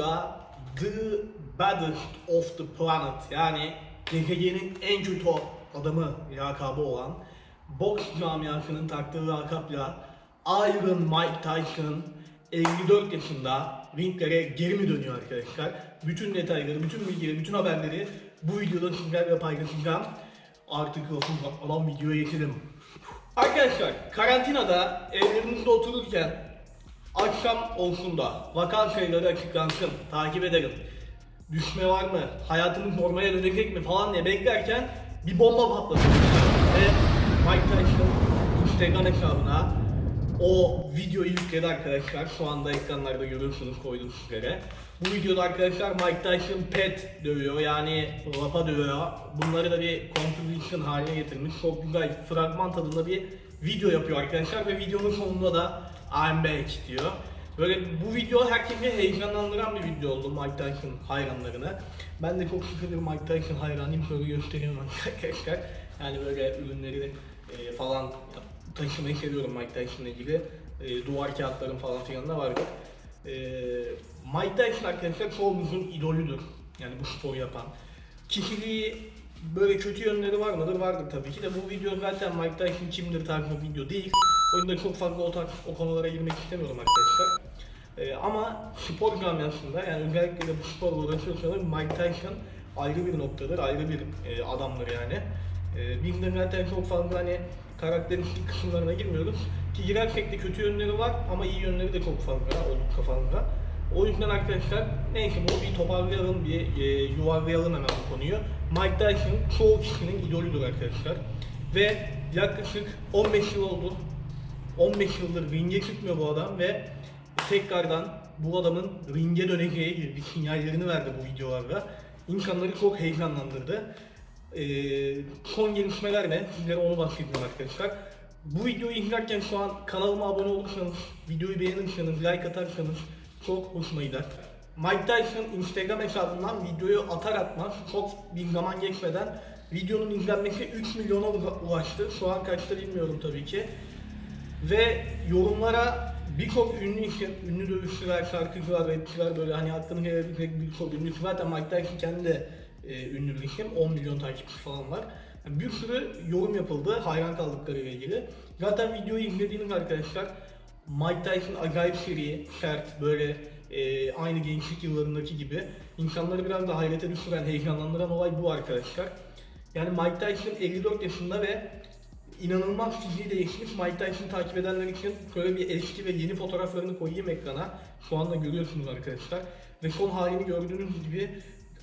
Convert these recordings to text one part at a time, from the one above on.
burada The Baddest of the Planet yani gezegenin en kötü adamı lakabı olan boks camiasının taktığı lakapla Iron Mike Tyson 54 yaşında ringlere geri mi dönüyor arkadaşlar? Bütün detayları, bütün bilgileri, bütün haberleri bu videoda sizlerle paylaşacağım. Artık lafı uzatmadan videoya geçelim. Arkadaşlar karantinada evlerimizde otururken akşam olsun da vaka sayıları açıklansın, takip edelim. Düşme var mı, hayatımız normale dönecek mi falan diye beklerken bir bomba patladı. Ve Mike Tyson Instagram hesabına o videoyu yükledi arkadaşlar. Şu anda ekranlarda görüyorsunuz koydum sizlere. Bu videoda arkadaşlar Mike Tyson pet dövüyor yani lapa dövüyor. Bunları da bir composition haline getirmiş. Çok güzel fragman tadında bir video yapıyor arkadaşlar ve videonun sonunda da I'm diyor. Böyle bu video herkesi heyecanlandıran bir video oldu Mike Tyson hayranlarına. Ben de çok sıkı Mike Tyson hayranıyım. Şöyle göstereyim arkadaşlar. Yani böyle ürünleri e, falan taşımayı seviyorum Mike Tyson'la ilgili. E, duvar kağıtlarım falan filan da vardı. E, Mike Tyson arkadaşlar çoğumuzun idolüdür. Yani bu spor yapan. Kişiliği böyle kötü yönleri var mıdır? Vardır tabii ki de bu video zaten Mike Tyson kimdir tarzı video değil. O yüzden çok fazla o, o konulara girmek istemiyorum arkadaşlar. Ee, ama spor camiasında yani özellikle de bu sporla uğraşıyorsanız Mike Tyson ayrı bir noktadır, ayrı bir e, adamdır yani. E, biz de zaten çok fazla hani karakteristik kısımlarına girmiyoruz. Ki girersek de kötü yönleri var ama iyi yönleri de çok fazla oldukça fazla. O yüzden arkadaşlar neyse bunu bir toparlayalım, bir e, yuvarlayalım hemen bu konuyu. Mike Tyson çoğu kişinin idolüdür arkadaşlar. Ve yaklaşık 15 yıl oldu. 15 yıldır ringe çıkmıyor bu adam ve tekrardan bu adamın ringe döneceği gibi sinyallerini verdi bu videolarda. İnsanları çok heyecanlandırdı. Ee, son gelişmeler ne? Sizlere onu bahsedeyim arkadaşlar. Bu videoyu izlerken şu an kanalıma abone olursanız, videoyu beğenirseniz, like atarsanız çok hoşuma gider. Mike Tyson Instagram hesabından videoyu atar atmaz çok bir zaman geçmeden videonun izlenmesi 3 milyona ulaştı. Şu an kaçta bilmiyorum tabii ki. Ve yorumlara birçok ünlü ünlü dövüşçüler, şarkıcılar, rapçiler böyle hani aklını gelebilecek birçok ünlü. Zaten Mike Tyson kendi de e, ünlü bir isim. 10 milyon takipçi falan var. Yani bir sürü yorum yapıldı hayran kaldıkları ile ilgili. Zaten videoyu izlediğiniz arkadaşlar Mike Tyson acayip seri, sert, böyle e, aynı gençlik yıllarındaki gibi insanları biraz da hayrete düşüren, heyecanlandıran olay bu arkadaşlar. Yani Mike Tyson 54 yaşında ve inanılmaz fiziği değişmiş. Mike Tyson'ı takip edenler için şöyle bir eski ve yeni fotoğraflarını koyayım ekrana. Şu anda görüyorsunuz arkadaşlar. Ve son halini gördüğünüz gibi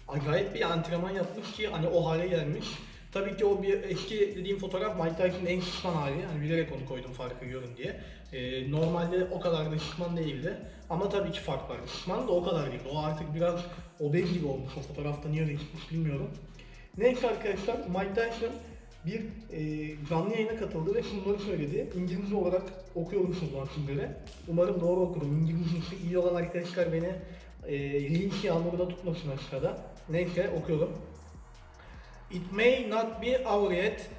acayip bir antrenman yapmış ki hani o hale gelmiş. Tabii ki o bir eski dediğim fotoğraf Mike Tyson'ın en şişman hali. Hani bilerek onu koydum farkı görün diye. Ee, normalde o kadar da şişman değildi. Ama tabii ki fark var. Şişman da o kadar değil. O artık biraz obez gibi olmuş. O fotoğrafta niye öyle gitmiş bilmiyorum. Neyse arkadaşlar Mike Tyson bir e, canlı yayına katıldı ve şunları söyledi. İngilizce olarak okuyorum şunları sizlere. Umarım doğru okurum. İngilizcesi iyi olan arkadaşlar beni e, link yağmurda tutmasın aşağıda. Neyse okuyorum. It may not be over yet.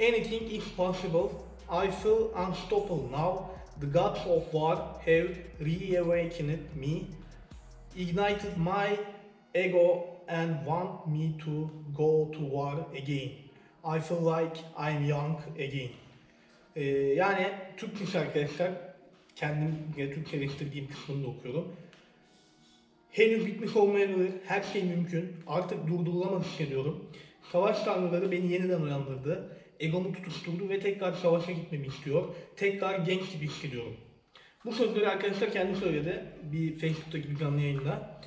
Anything is possible. I feel unstoppable now. The gods of war have reawakened me, ignited my ego and want me to go to war again. I feel like I'm young again. Ee, yani Türkçe arkadaşlar kendimce Türkçeleştirdiğim kısmını da okuyorum. Henüz bitmiş olmayabilir. Her şey mümkün. Artık durdurulamaz hissediyorum. Savaş tanrıları beni yeniden uyandırdı. Egomu tutuşturdu ve tekrar savaşa gitmemi istiyor. Tekrar genç gibi hissediyorum. Bu sözleri arkadaşlar kendi söyledi. Bir Facebook'taki bir canlı yayında.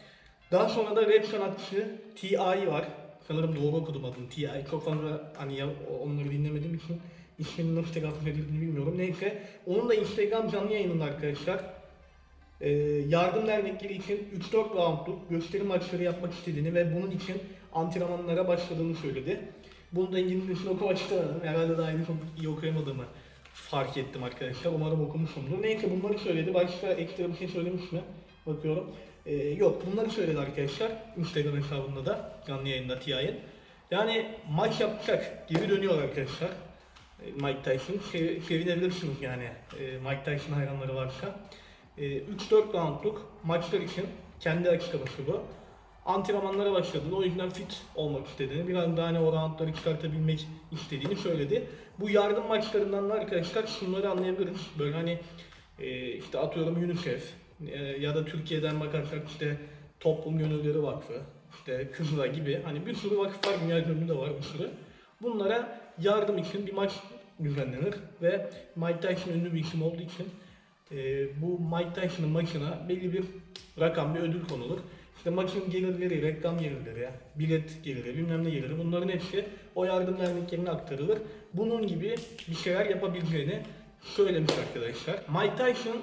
Daha sonra da rap sanatçısı T.I. var. Sanırım doğru okudum adını T.I. Çok fazla hani ya, onları dinlemediğim için isminin nasıl telaffuz edildiğini bilmiyorum. Neyse. Onun da Instagram canlı yayınında arkadaşlar e, yardım dernekleri için 3-4 roundluk gösteri maçları yapmak istediğini ve bunun için antrenmanlara başladığını söyledi. Bunu da İngilizcesini okumamıştım. Herhalde daha çok iyi okuyamadığımı fark ettim arkadaşlar. Umarım okumuşumdur. Neyse bunları söyledi. Başka ekstra bir şey söylemiş mi? Bakıyorum. Ee, yok bunları söyledi arkadaşlar. Instagram hesabında da canlı yayında TI'nin. Yani maç yapacak. Geri dönüyor arkadaşlar. Ee, Mike Tyson. Sev, sevinebilirsiniz yani. Ee, Mike Tyson hayranları varsa. Ee, 3-4 roundluk maçlar için Kendi açıklaması bu. Antrenmanlara başladı. O yüzden fit olmak istediğini, biraz daha hani o roundları çıkartabilmek istediğini söyledi. Bu yardım maçlarından da arkadaşlar şunları anlayabiliriz. Böyle hani işte atıyorum UNICEF ya da Türkiye'den bakarsak işte Toplum Gönülleri Vakfı, işte Kızılay gibi hani bir sürü vakıf var, dünya gönüllü de var bir sürü. Bunlara yardım için bir maç düzenlenir ve Mike Tyson ünlü bir isim olduğu için e, bu Mike Tyson'ın maçına belli bir rakam, bir ödül konulur. İşte maçın gelirleri, reklam gelirleri, bilet geliri, bilmem ne geliri bunların hepsi o yardım derneklerine aktarılır. Bunun gibi bir şeyler yapabileceğini söylemiş arkadaşlar. Mike Tyson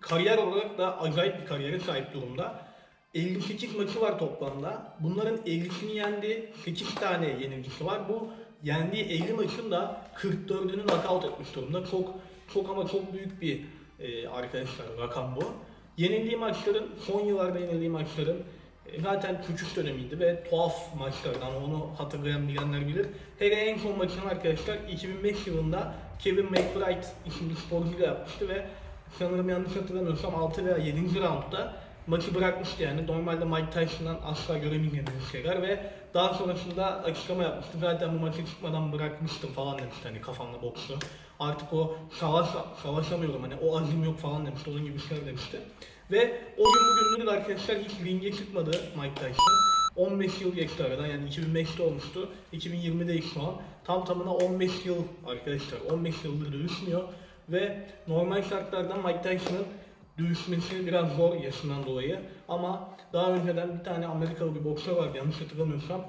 kariyer olarak da acayip bir kariyere sahip durumda. 58 maçı var toplamda. Bunların 50'sini yendi. 8 tane yenilgisi var. Bu yendiği 50 maçın da 44'ünü knockout etmiş durumda. Çok çok ama çok büyük bir e, arkadaşlar rakam bu. Yenildiği maçların, son yıllarda yenildiği maçların e, zaten küçük dönemiydi ve tuhaf maçlardan onu hatırlayan bilenler bilir. Hele en son maçını arkadaşlar 2005 yılında Kevin McBride isimli sporcuyla yapmıştı ve sanırım yanlış hatırlamıyorsam 6 veya 7. roundda maçı bırakmıştı yani. Normalde Mike Tyson'dan asla göremeyeceğimiz şeyler ve daha sonrasında açıklama yapmıştı. Zaten bu maça çıkmadan bırakmıştım falan demişti hani kafamda boksu. Artık o savaş, savaşamıyorum hani o azim yok falan demişti. Onun gibi şeyler demişti. Ve o gün bugündür arkadaşlar hiç ringe çıkmadı Mike Tyson. 15 yıl geçti aradan yani 2005'te olmuştu. 2020'deyiz şu an. Tam tamına 15 yıl arkadaşlar 15 yıldır dövüşmüyor. Ve normal şartlarda Mike Tyson'ın dövüşmesi biraz zor yaşından dolayı. Ama daha önceden bir tane Amerikalı bir boksör vardı yanlış hatırlamıyorsam.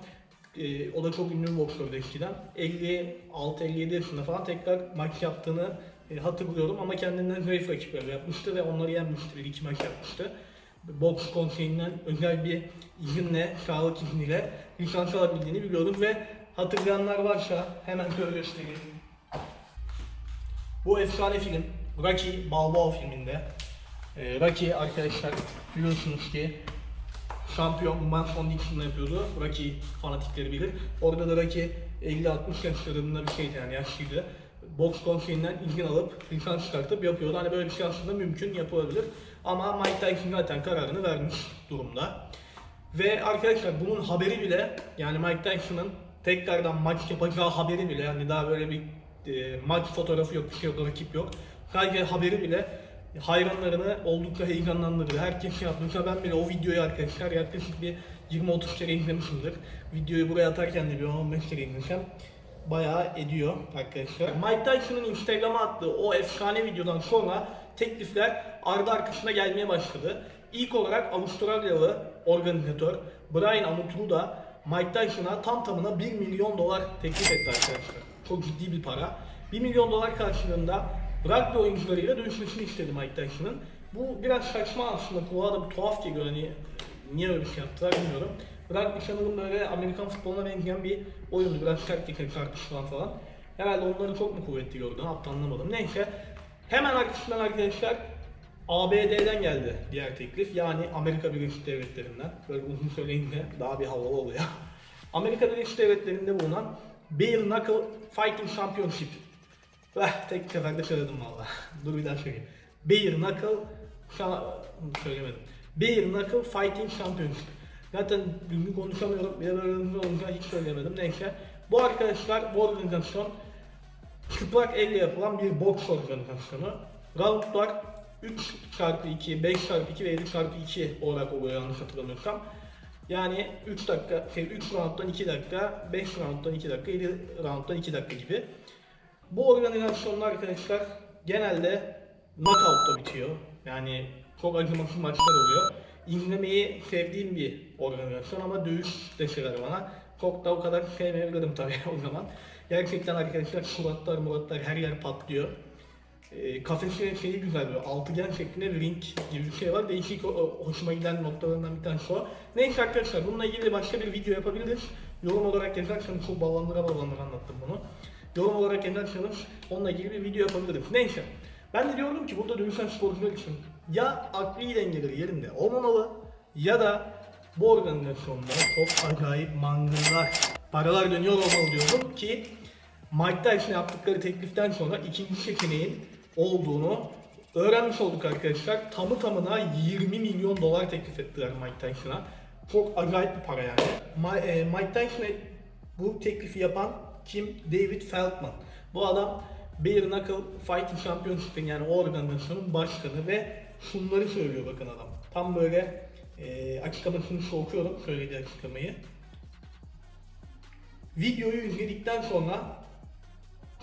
Ee, o da çok ünlü bir boksördü eskiden. 56-57 yaşında falan tekrar maç yaptığını e, hatırlıyorum ama kendinden zayıf rakipler yapmıştı ve onları yenmişti. İki maç yapmıştı. Boks konseyinden özel bir izinle, sağlık izniyle lisans alabildiğini biliyorum ve hatırlayanlar varsa hemen şöyle göstereyim. Bu efsane film Rocky Balboa filminde. Ee, Rocky arkadaşlar biliyorsunuz ki şampiyon Manson Dixon'la yapıyordu. Rocky fanatikleri bilir. Orada da Rocky 50-60 yaşlarında bir şeydi yani yaşlıydı. Boks konseyinden izin alıp lisans çıkartıp yapıyordu. Hani böyle bir şey aslında mümkün yapılabilir. Ama Mike Tyson zaten kararını vermiş durumda. Ve arkadaşlar bunun haberi bile yani Mike Tyson'ın tekrardan maç yapacağı haberi bile yani daha böyle bir e, maç fotoğrafı yok, bir yok, rakip yok. Sadece haberi bile hayranlarını oldukça heyecanlandırdı. Herkes şey yaptı. Mesela ben bile o videoyu arkadaşlar yaklaşık bir 20-30 kere izlemişimdir. Videoyu buraya atarken de bir 10-15 kere izlesem bayağı ediyor arkadaşlar. Mike Tyson'ın Instagram'a attığı o efsane videodan sonra teklifler ardı arkasına gelmeye başladı. İlk olarak Avustralyalı organizatör Brian Amutruda Mike Tyson'a tam tamına 1 milyon dolar teklif etti arkadaşlar. Çok ciddi bir para. 1 milyon dolar karşılığında rugby oyuncularıyla dövüşmesini istedi Mike Tyson'ın. Bu biraz saçma aslında. Kulağa da bir tuhaf geliyor. Hani niye öyle bir şey yaptılar bilmiyorum. Rugby sanırım böyle Amerikan futboluna benzeyen bir oyundu. Biraz sert dikkat tartışılan falan. Herhalde onları çok mu kuvvetli gördü? Hatta anlamadım. Neyse. Hemen arkasından arkadaşlar ABD'den geldi diğer teklif. Yani Amerika Birleşik Devletleri'nden. Böyle uzun söyleyince daha bir havalı oluyor. Amerika Birleşik Devletleri'nde bulunan Bare Knuckle Fighting Championship. Eh, tek seferde söyledim valla. Dur bir daha söyleyeyim. Bare Knuckle söylemedim. Bare Knuckle Fighting Championship. Zaten düzgün konuşamıyorum. Bir de böyle olunca hiç söylemedim. Neyse. Bu arkadaşlar bu organizasyon çıplak elle yapılan bir boks organizasyonu. Roundlar 3 çarpı 2, 5 çarpı 2 ve 7 çarpı 2 olarak oluyor yanlış hatırlamıyorsam. Yani 3 dakika, şey 3 rounddan 2 dakika, 5 rounddan 2 dakika, 7 rounddan 2 dakika gibi. Bu organizasyonlar arkadaşlar genelde knockout'ta bitiyor. Yani çok acımasız maçlar oluyor. İzlemeyi sevdiğim bir organizasyon ama dövüş deseler bana çok da o kadar sevmeyebilirim tabii o zaman. Gerçekten arkadaşlar suratlar muratlar her yer patlıyor. E, kafesin şeyi güzel böyle altıgen şeklinde bir ring gibi bir şey var. Değişik o- hoşuma giden noktalarından bir tanesi o. Neyse arkadaşlar bununla ilgili başka bir video yapabiliriz. Yorum olarak yazarsanız çok ballandıra ballandıra anlattım bunu. Yorum olarak yazarsanız onunla ilgili bir video yapabiliriz. Neyse. Ben de diyorum ki burada dövüşen sporcular için ya akli dengeleri yerinde olmamalı ya da bu organizasyonda çok acayip mangırlar, paralar dönüyor olmalı diyorum ki Mike Tyson'a yaptıkları tekliften sonra ikinci seçeneğin olduğunu öğrenmiş olduk arkadaşlar. Tamı tamına 20 milyon dolar teklif ettiler Mike Tyson'a. Çok acayip bir para yani. E, Mike Tyson'a bu teklifi yapan kim? David Feldman. Bu adam Bare Knuckle Fighting Championship'in yani o organizasyonun başkanı ve şunları söylüyor bakın adam. Tam böyle e, açıklamasını okuyorum söylediği açıklamayı. Videoyu izledikten sonra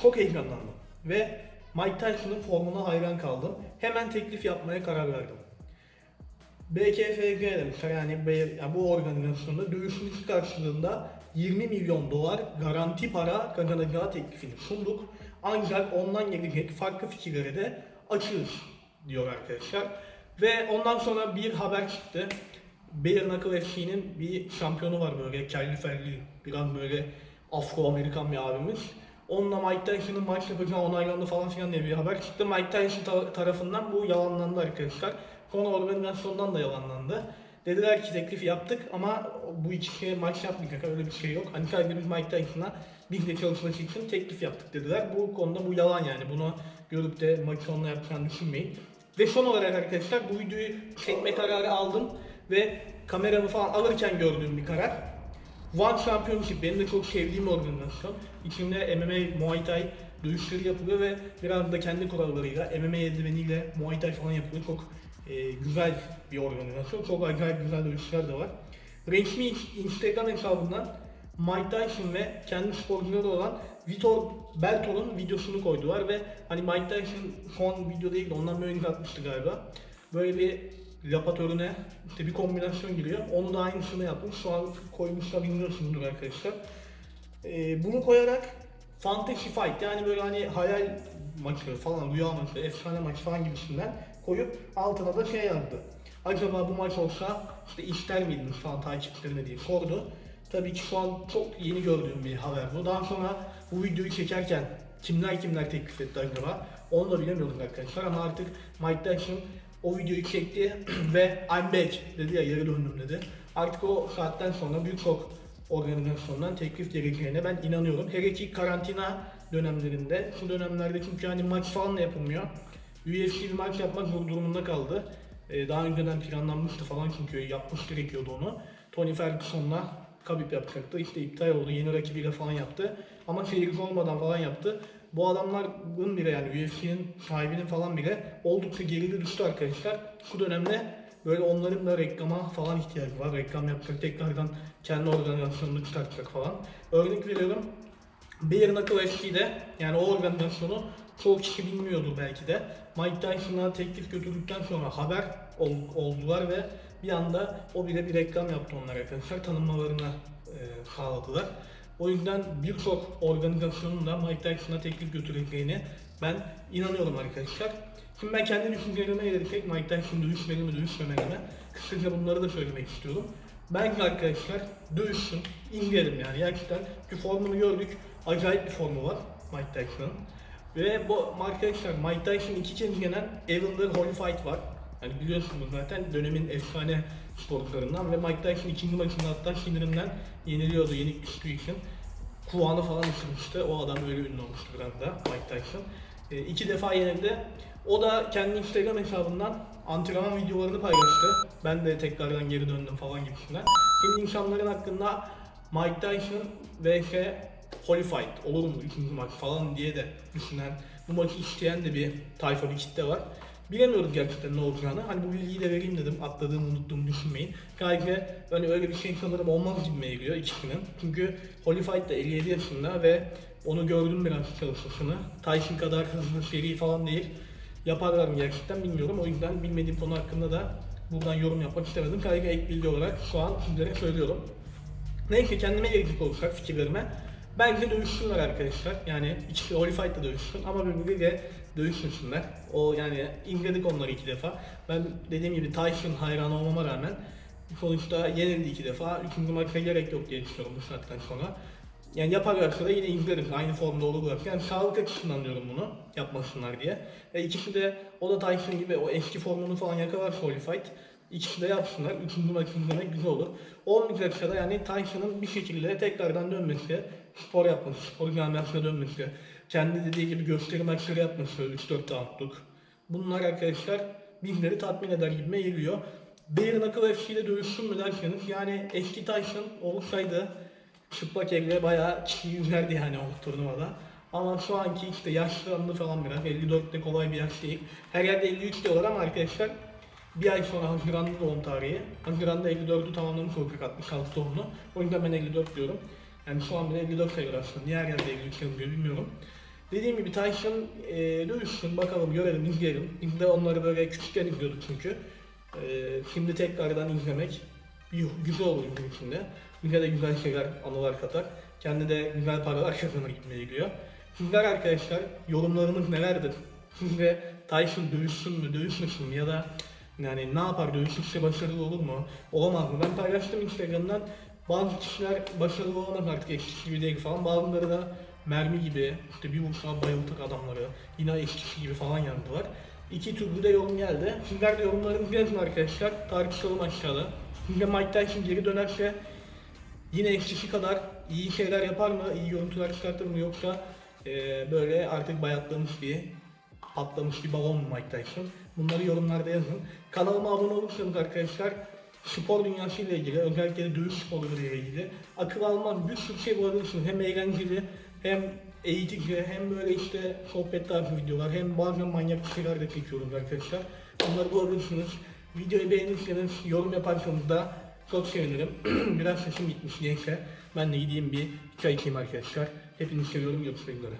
çok heyecanlandım ve Mike Tyson'ın formuna hayran kaldım. Hemen teklif yapmaya karar verdim. BKFG demişler yani, bu organizasyonda dövüşümüz karşılığında 20 milyon dolar garanti para kazanacağı teklifini sunduk. Ancak ondan gelecek farklı fikirlere de açığız diyor arkadaşlar. Ve ondan sonra bir haber çıktı. Bare Knuckle FC'nin bir şampiyonu var böyle kelli felli biraz böyle Afro-Amerikan bir abimiz. Onunla Mike Tyson'ın maç yapacağı onaylandı falan filan diye bir haber çıktı. Mike Tyson ta- tarafından bu yalanlandı arkadaşlar. Sonra organizasyondan da yalanlandı. Dediler ki teklif yaptık ama bu ikisi maç yapmayacak öyle bir şey yok. Hani sadece biz Mike Tyson'a bizle çalışması için teklif yaptık dediler. Bu konuda bu yalan yani. Bunu görüp de maçı onunla yapacağını düşünmeyin. Ve son olarak arkadaşlar bu videoyu çekme kararı aldım ve kameramı falan alırken gördüğüm bir karar. One Championship benim de çok sevdiğim organizasyon. İçinde MMA, Muay Thai dövüşleri yapılıyor ve biraz da kendi kurallarıyla MMA eldiveniyle Muay Thai falan yapılıyor. Çok e, güzel bir organizasyon. Çok acayip güzel dövüşler de var. Resmi Instagram hesabından Mike Tyson ve kendi sporcuları olan Vitor Beltor'un videosunu koydular ve hani Mike Tyson son video değil de ondan bir önce atmıştı galiba. Böyle bir lapatörüne işte bir kombinasyon giriyor. Onu da aynısını yapmış. Şu an koymuşlar bilmiyorsunuzdur arkadaşlar. Ee, bunu koyarak fantasy fight yani böyle hani hayal maçı falan, rüya maçı, efsane maç falan gibisinden koyup altına da şey yazdı. Acaba bu maç olsa işte ister miydiniz falan takipçilerine diye sordu. Tabii ki şu an çok yeni gördüğüm bir haber bu. Daha sonra bu videoyu çekerken kimler kimler teklif etti acaba onu da bilemiyorduk arkadaşlar ama artık Mike Tyson o videoyu çekti ve I'm back dedi ya geri döndüm dedi. Artık o saatten sonra birçok organizasyondan teklif geleceğine ben inanıyorum. Hele ki karantina dönemlerinde, şu dönemlerde çünkü hani maç falan da yapılmıyor. UFC bir maç yapmak zor durumunda kaldı. Ee, daha önceden planlanmıştı falan çünkü yapmış gerekiyordu onu. Tony Ferguson'la Khabib yapacaktı. İşte iptal oldu. Yeni rakibiyle falan yaptı. Ama seyirci olmadan falan yaptı. Bu adamların bile yani UFC'nin sahibinin falan bile oldukça geride düştü arkadaşlar. Bu dönemde böyle onların da reklama falan ihtiyacı var. Reklam yapacak, tekrardan kendi organizasyonunu çıkartacak falan. Örnek veriyorum. Bare Knuckle FC'de yani o organizasyonu çoğu kişi bilmiyordur belki de. Mike Tyson'a teklif götürdükten sonra haber ol- oldular ve bir anda o bile bir reklam yaptı onlar arkadaşlar. Tanınmalarını e, sağladılar. O yüzden birçok organizasyonun da Mike Tyson'a teklif götüreceğine ben inanıyorum arkadaşlar. Şimdi ben kendi düşüncelerime gelecek Mike Tyson dövüşmeli mi dövüşmemeli mi? Kısaca bunları da söylemek istiyorum. Bence arkadaşlar dövüşsün, izleyelim yani gerçekten. Çünkü formunu gördük, acayip bir formu var Mike Tyson'ın. Ve bu arkadaşlar Mike Tyson iki kez yenen Evander Holyfight var. Hani biliyorsunuz zaten dönemin efsane sporcularından ve Mike Tyson ikinci maçında hatta sinirinden yeniliyordu yenik düştüğü için. Kulağını falan ısırmıştı. O adam böyle ünlü olmuştu biraz da Mike Tyson. E, iki defa yenildi. O da kendi Instagram hesabından antrenman videolarını paylaştı. Ben de tekrardan geri döndüm falan gibisinden. Şimdi insanların hakkında Mike Tyson vs Holyfight olur mu ikinci maç falan diye de düşünen, bu maçı isteyen de bir tayfa bir kitle var. Bilemiyoruz gerçekten ne olacağını. Hani bu bilgiyi de vereyim dedim. Atladığımı unuttuğumu düşünmeyin. Gayet hani öyle bir şey sanırım olmaz gibi geliyor ikisinin. Çünkü Holyfight da 57 yaşında ve onu gördüm biraz çalışmasını. Tyson kadar hızlı seri falan değil. Yaparlar mı gerçekten bilmiyorum. O yüzden bilmediğim konu hakkında da buradan yorum yapmak istemedim. Sadece ek bilgi olarak şu an sizlere söylüyorum. Neyse kendime gelecek olursak fikirlerime. Bence dövüşsünler arkadaşlar. Yani ikisi Holyfight da dövüşsün ama birbiriyle dövüşsünler. O yani izledik onları iki defa. Ben dediğim gibi Tyson hayranı olmama rağmen sonuçta yenildi iki defa. Üçüncü maça gerek yok diye düşünüyorum bu saatten sonra. Yani yaparlarsa da yine izleriz. Aynı formda olurlar. Yani sağlık açısından diyorum bunu yapmasınlar diye. E ikisi de o da Tyson gibi o eski formunu falan yakalarsa Holyfight. İkisi de yapsınlar. Üçüncü maçı izlemek güzel olur. Olmayacaksa da yani Tyson'ın bir şekilde tekrardan dönmesi, spor yapması, spor camiasına dönmesi, kendi dediği gibi gösteri maçları yapması 3-4 roundluk. Bunlar arkadaşlar bizleri tatmin eder gibime geliyor. Bir Knuckle FC ile dövüşsün mü derseniz yani eski Tyson olsaydı çıplak elle bayağı kişi yüzerdi yani o turnuvada. Ama şu anki işte yaşlandı falan biraz. 54'te kolay bir yaş değil. Her yerde 53 diyorlar ama arkadaşlar bir ay sonra Haziran'da doğum tarihi. Haziran'da 54'ü tamamlamış olacak 66 doğumlu. O yüzden ben 54 diyorum. Yani şu an bile 54 sayılır aslında. Her yerde 53 yazıyor bilmiyorum. Dediğim gibi Tyson e, dövüşsün bakalım görelim izleyelim. Biz de onları böyle küçükken izliyorduk çünkü. E, şimdi tekrardan izlemek güzel olur bizim için de. Bize de güzel şeyler, anılar katar. Kendi de güzel paralar kazanır gitmeye gidiyor. Sizler arkadaşlar yorumlarınız nelerdir? Sizce Tyson dövüşsün mü, dövüşmesin mi ya da yani ne yapar, dövüşürse başarılı olur mu, olamaz mı? Ben paylaştım Instagram'dan bazı kişiler başarılı olamaz artık eskisi gibi değil falan. Bazıları da mermi gibi, işte bir vursa bayıltır adamları, yine eskisi gibi falan yazdılar. İki türlü de yorum geldi. Sizler de yorumlarınızı yazın arkadaşlar. Tartışalım aşağıda. Şimdi Mike Tyson geri dönerse yine eskisi kadar iyi şeyler yapar mı, iyi görüntüler çıkartır mı yoksa eee, böyle artık bayatlamış bir, patlamış bir balon mu Mike Tyson? Bunları yorumlarda yazın. Kanalıma abone olursanız arkadaşlar spor dünyası ile ilgili, özellikle de dövüş sporları ile ilgili akıl almaz bir sürü şey bulabilirsiniz. Hem eğlenceli, hem eğitici, hem böyle işte sohbet tarzı videolar, hem bazen manyak şeyler de çekiyorum arkadaşlar. Bunları bulabilirsiniz. Videoyu beğenirseniz, yorum yaparsanız da çok sevinirim. Biraz sesim gitmiş neyse. Ben de gideyim bir çay içeyim arkadaşlar. Hepinizi seviyorum. Görüşmek üzere.